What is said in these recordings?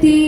ti.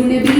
Lunebrian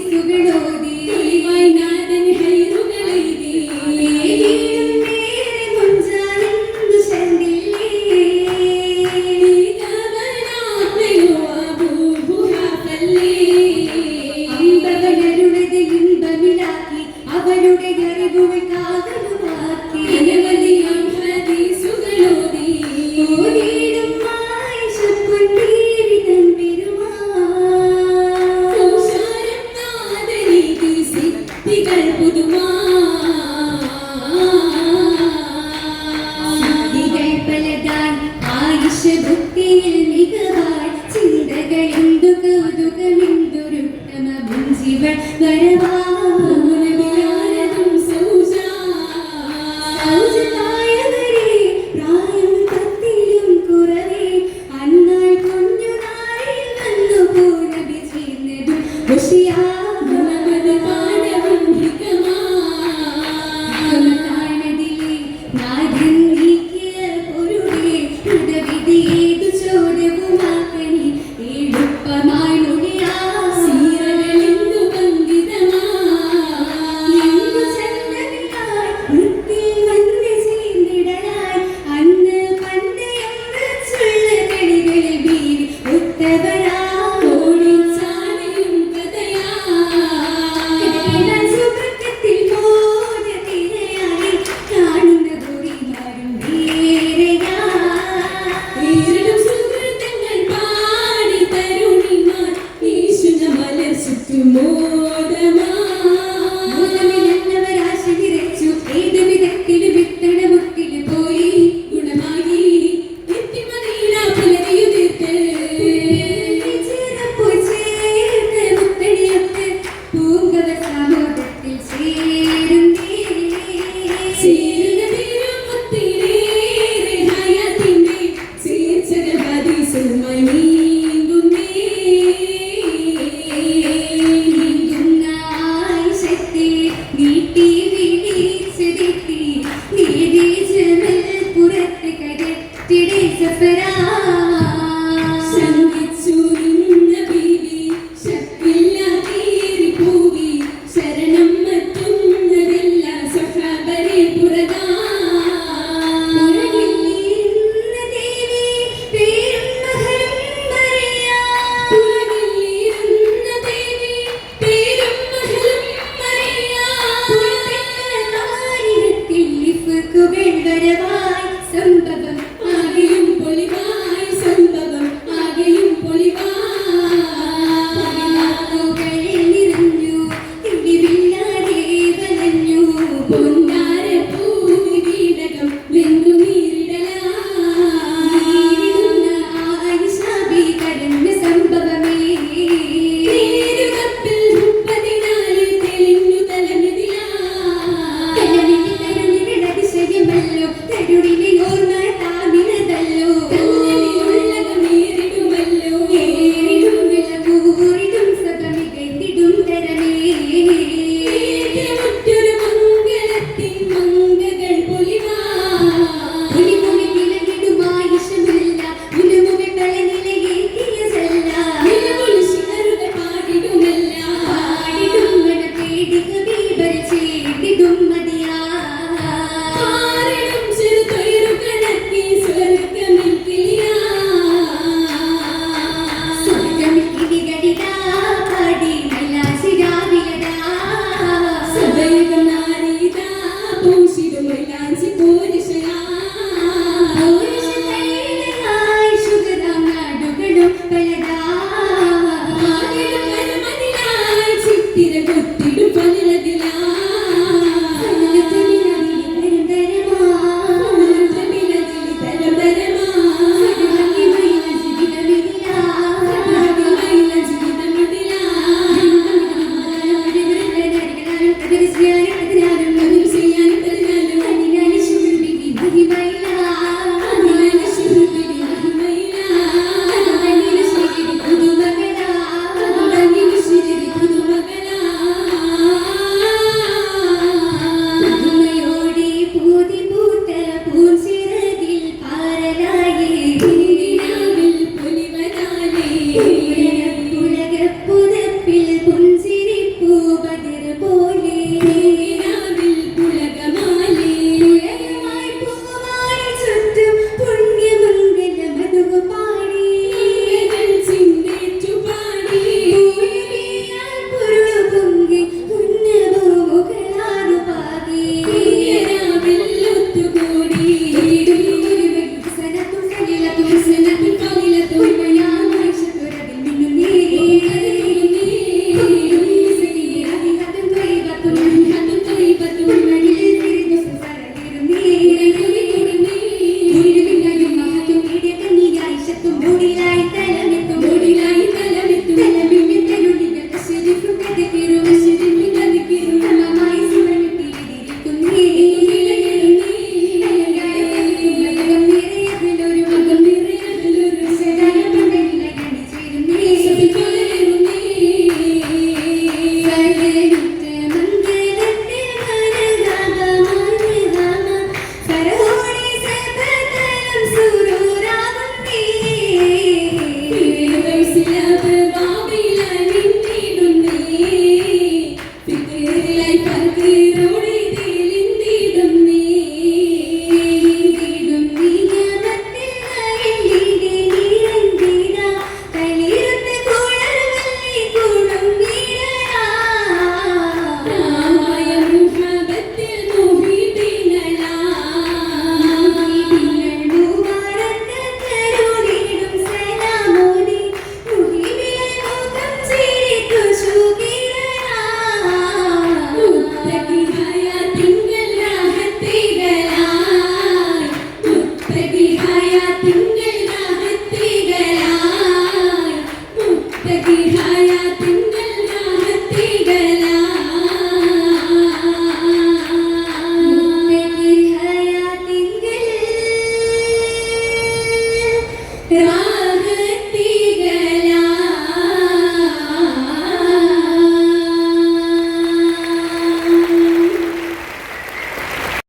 അവരുടെ അറിവുകൾ കാതലുമാക്കി അനവധിയാം പ്രതീസുകളോടി ഓടിയിടും ചിന്തകളെന്തു കൗതുകമെന്തുരുട്ടമ ജീവൻ വരവാ സുഖിതരമായി സ്വന്തം